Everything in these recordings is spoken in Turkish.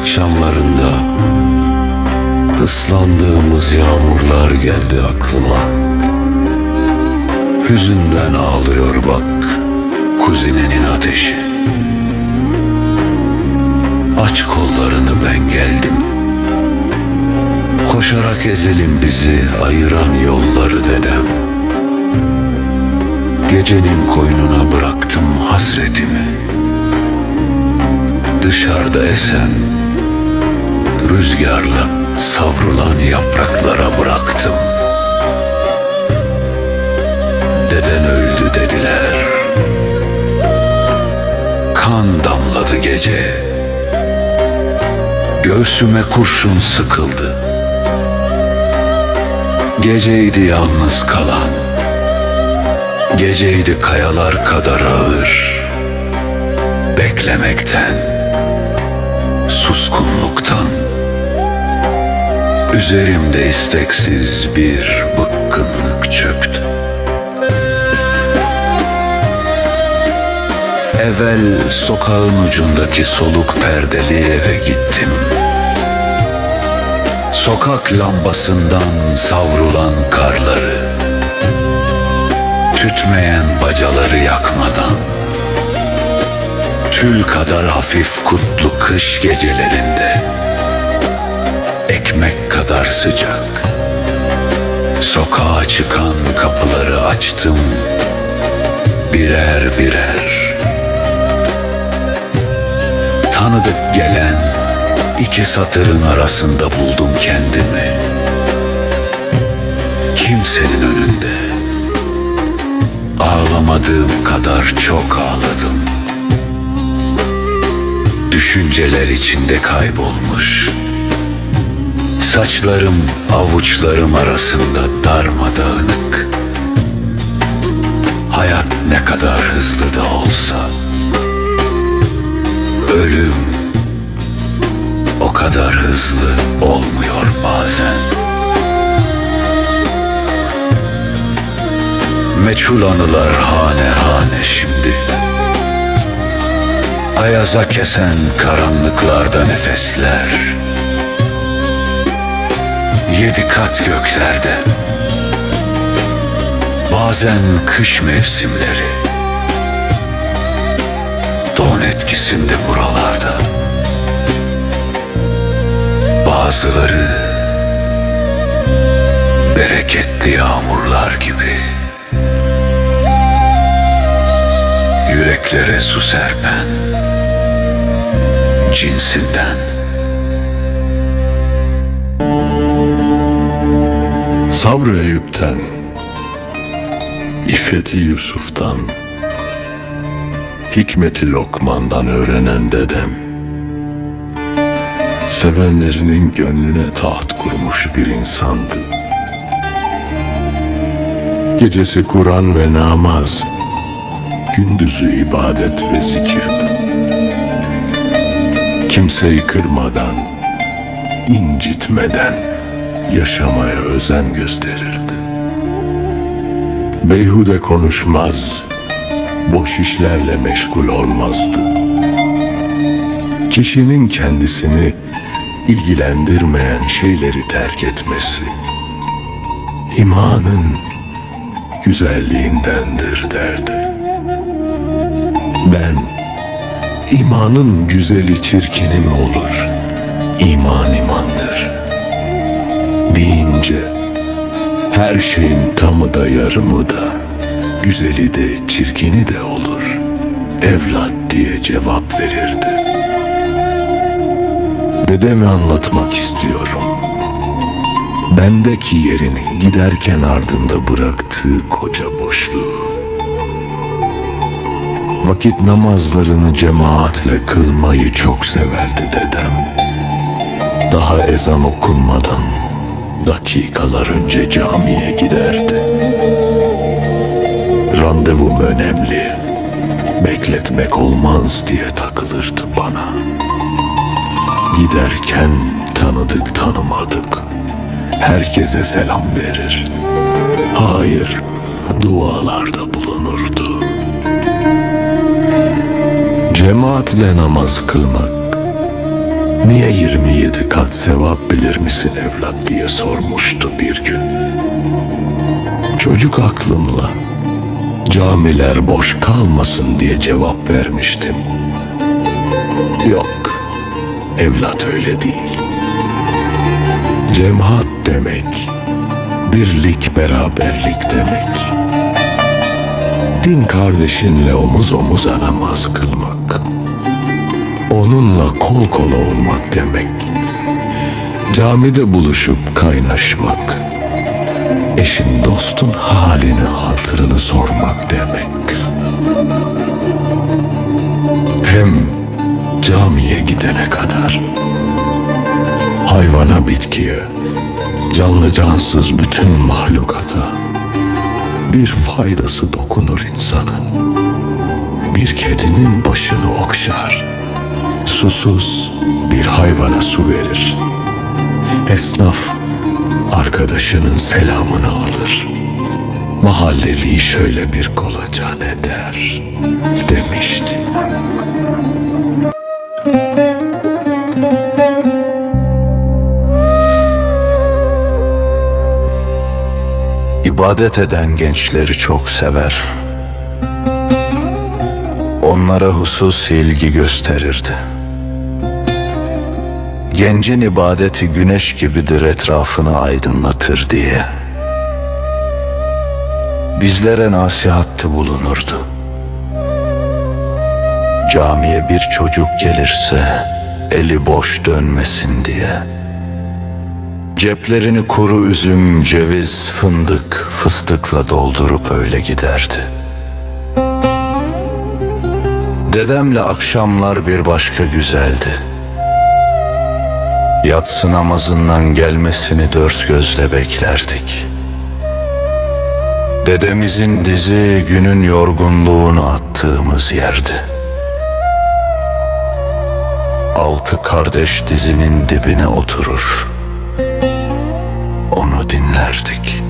akşamlarında ıslandığımız yağmurlar geldi aklıma. Hüzünden ağlıyor bak kuzinenin ateşi. Aç kollarını ben geldim. Koşarak ezelim bizi ayıran yolları dedem. Gecenin koynuna bıraktım hasretimi. Dışarıda esen rüzgarla savrulan yapraklara bıraktım. Deden öldü dediler. Kan damladı gece. Göğsüme kurşun sıkıldı. Geceydi yalnız kalan. Geceydi kayalar kadar ağır. Beklemekten, suskunluktan. Üzerimde isteksiz bir bıkkınlık çöktü. Evvel sokağın ucundaki soluk perdeli eve gittim. Sokak lambasından savrulan karları, tütmeyen bacaları yakmadan, tül kadar hafif kutlu kış gecelerinde, ekmek kadar sıcak, sokağa çıkan kapıları açtım, birer birer. Tanıdık gelen iki satırın arasında buldum kendimi. Kimsenin önünde. Ağlamadığım kadar çok ağladım. Düşünceler içinde kaybolmuş. Saçlarım avuçlarım arasında darmadağınık. Hayat ne kadar hızlı da olsa Ölüm o kadar hızlı olmuyor bazen. Meçhul anılar hane hane şimdi. Ayaza kesen karanlıklarda nefesler. Yedi kat göklerde. Bazen kış mevsimleri don etkisinde buralarda. Bazıları bereketli yağmurlar gibi. Yüreklere su serpen cinsinden. Sabrı Eyüp'ten, İffeti Yusuf'tan, Hikmeti Lokman'dan öğrenen dedem, sevenlerinin gönlüne taht kurmuş bir insandı. Gecesi Kur'an ve namaz, gündüzü ibadet ve zikirdi. Kimseyi kırmadan, incitmeden yaşamaya özen gösterirdi. Beyhude konuşmaz, boş işlerle meşgul olmazdı. Kişinin kendisini ilgilendirmeyen şeyleri terk etmesi, imanın güzelliğindendir derdi. Ben, imanın güzeli çirkini mi olur? İman imandır deyince her şeyin tamı da yarımı da güzeli de çirkini de olur evlat diye cevap verirdi. Dedemi anlatmak istiyorum. Bendeki yerini giderken ardında bıraktığı koca boşluğu. Vakit namazlarını cemaatle kılmayı çok severdi dedem. Daha ezan okunmadan dakikalar önce camiye giderdi. Randevum önemli, bekletmek olmaz diye takılırdı bana. Giderken tanıdık tanımadık, herkese selam verir. Hayır, dualarda bulunurdu. Cemaatle namaz kılmak Niye 27 kat sevap bilir misin evlat diye sormuştu bir gün. Çocuk aklımla camiler boş kalmasın diye cevap vermiştim. Yok, evlat öyle değil. Cemaat demek, birlik beraberlik demek. Din kardeşinle omuz omuza namaz kılmak. Onunla kol kola olmak demek. Camide buluşup kaynaşmak. Eşin dostun halini hatırını sormak demek. Hem camiye gidene kadar hayvana bitkiye, canlı cansız bütün mahlukata bir faydası dokunur insanın. Bir kedinin başını okşar, susuz bir hayvana su verir. Esnaf arkadaşının selamını alır. Mahalleli şöyle bir kolacan eder demişti. İbadet eden gençleri çok sever. Onlara hususi ilgi gösterirdi. Gencin ibadeti güneş gibidir etrafını aydınlatır diye. Bizlere nasihatte bulunurdu. Camiye bir çocuk gelirse eli boş dönmesin diye. Ceplerini kuru üzüm, ceviz, fındık, fıstıkla doldurup öyle giderdi. Dedemle akşamlar bir başka güzeldi. Yatsı namazından gelmesini dört gözle beklerdik. Dedemizin dizi günün yorgunluğunu attığımız yerdi. Altı kardeş dizinin dibine oturur dinlerdik.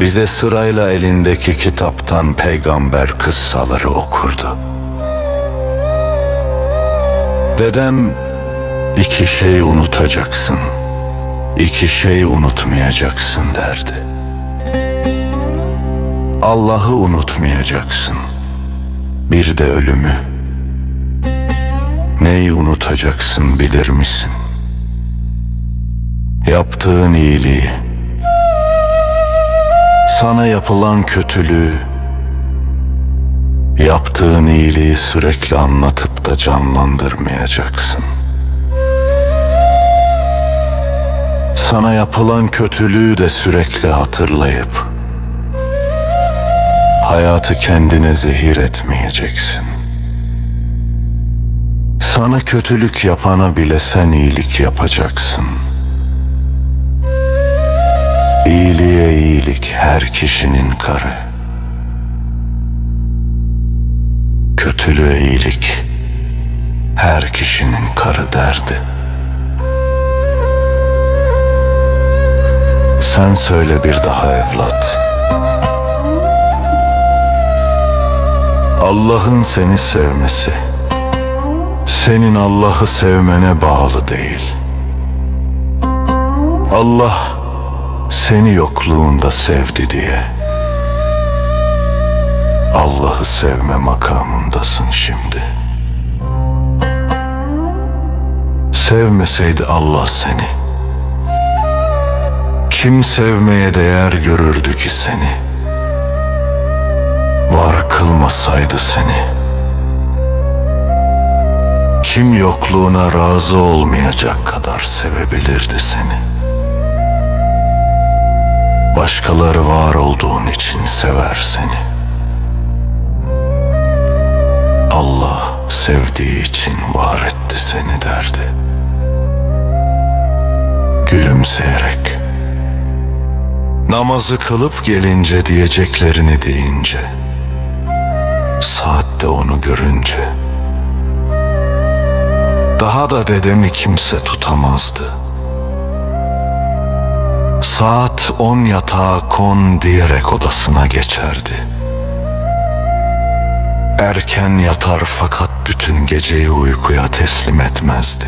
Bize sırayla elindeki kitaptan peygamber kıssaları okurdu. Dedem iki şey unutacaksın, iki şey unutmayacaksın derdi. Allah'ı unutmayacaksın, bir de ölümü. Neyi unutacaksın bilir misin? Yaptığın iyiliği, sana yapılan kötülüğü, yaptığın iyiliği sürekli anlatıp da canlandırmayacaksın. Sana yapılan kötülüğü de sürekli hatırlayıp hayatı kendine zehir etmeyeceksin. Sana kötülük yapana bile sen iyilik yapacaksın.'' İyiliğe iyilik her kişinin karı. Kötülüğe iyilik her kişinin karı derdi. Sen söyle bir daha evlat. Allah'ın seni sevmesi senin Allah'ı sevmene bağlı değil. Allah seni yokluğunda sevdi diye. Allah'ı sevme makamındasın şimdi. Sevmeseydi Allah seni. Kim sevmeye değer görürdü ki seni? Var kılmasaydı seni. Kim yokluğuna razı olmayacak kadar sevebilirdi seni Başkaları var olduğun için sever seni. Allah sevdiği için var etti seni derdi. Gülümseyerek namazı kılıp gelince diyeceklerini deyince saatte onu görünce daha da dedemi kimse tutamazdı.'' Saat on yatağa kon diyerek odasına geçerdi. Erken yatar fakat bütün geceyi uykuya teslim etmezdi.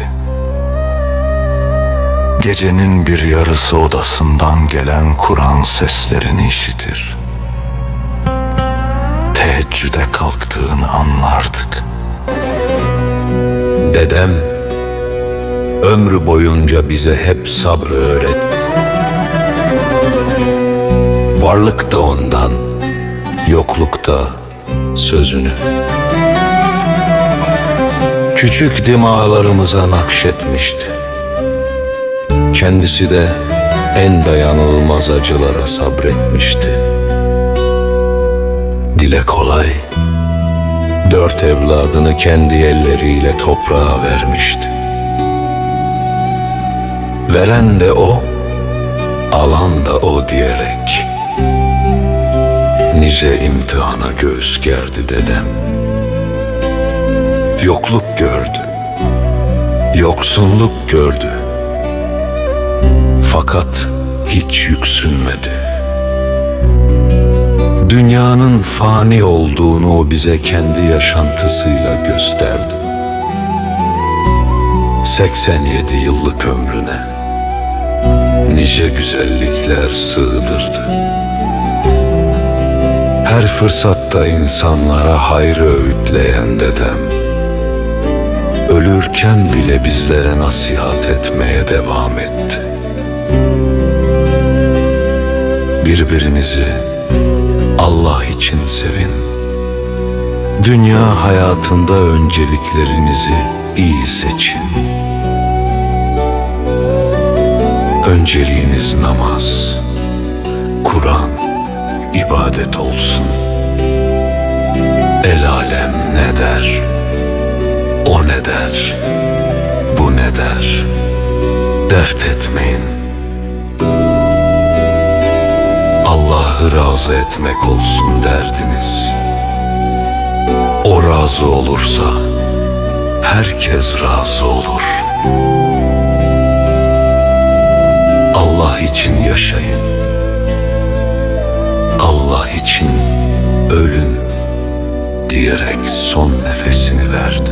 Gecenin bir yarısı odasından gelen Kur'an seslerini işitir. Teheccüde kalktığını anlardık. Dedem ömrü boyunca bize hep sabrı öğretti. Varlık da ondan, yokluk da sözünü. Küçük dimağlarımıza nakşetmişti. Kendisi de en dayanılmaz acılara sabretmişti. Dile kolay, dört evladını kendi elleriyle toprağa vermişti. Veren de o, alan da o diyerek nice imtihana göğüs gerdi dedem. Yokluk gördü, yoksunluk gördü. Fakat hiç yüksünmedi. Dünyanın fani olduğunu o bize kendi yaşantısıyla gösterdi. 87 yıllık ömrüne nice güzellikler sığdırdı. Her fırsatta insanlara hayrı öğütleyen dedem, ölürken bile bizlere nasihat etmeye devam etti. Birbirinizi Allah için sevin. Dünya hayatında önceliklerinizi iyi seçin. Önceliğiniz namaz, Kur'an, ibadet olsun. El alem ne der? O ne der? Bu ne der? Dert etmeyin. Allah'ı razı etmek olsun derdiniz. O razı olursa herkes razı olur. Allah için yaşayın. İçin ölün diyerek son nefesini verdi.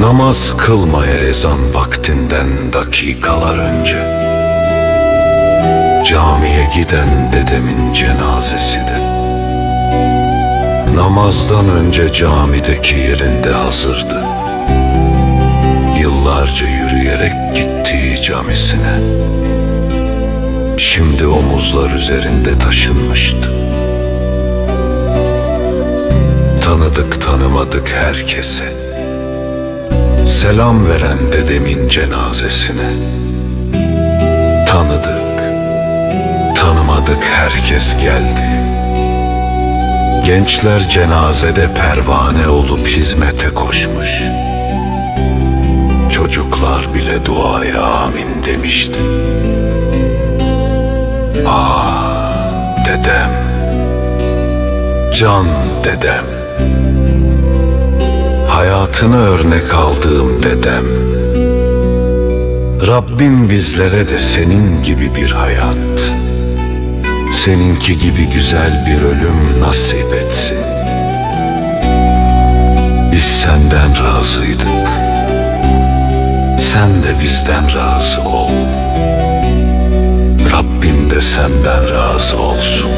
Namaz kılmaya ezan vaktinden dakikalar önce Camiye giden dedemin cenazesi de. Namazdan önce camideki yerinde hazırdı. Yıllarca yürüyerek gittiği camisine Şimdi omuzlar üzerinde taşınmıştı Tanıdık tanımadık herkese Selam veren dedemin cenazesine Tanıdık tanımadık herkes geldi. Gençler cenazede pervane olup hizmete koşmuş. Çocuklar bile duaya amin demişti. Ah dedem, can dedem. Hayatını örnek aldığım dedem. Rabbim bizlere de senin gibi bir hayat, seninki gibi güzel bir ölüm nasip etsin. Biz senden razıydık. Sen de bizden razı ol. Rabbim de senden razı olsun.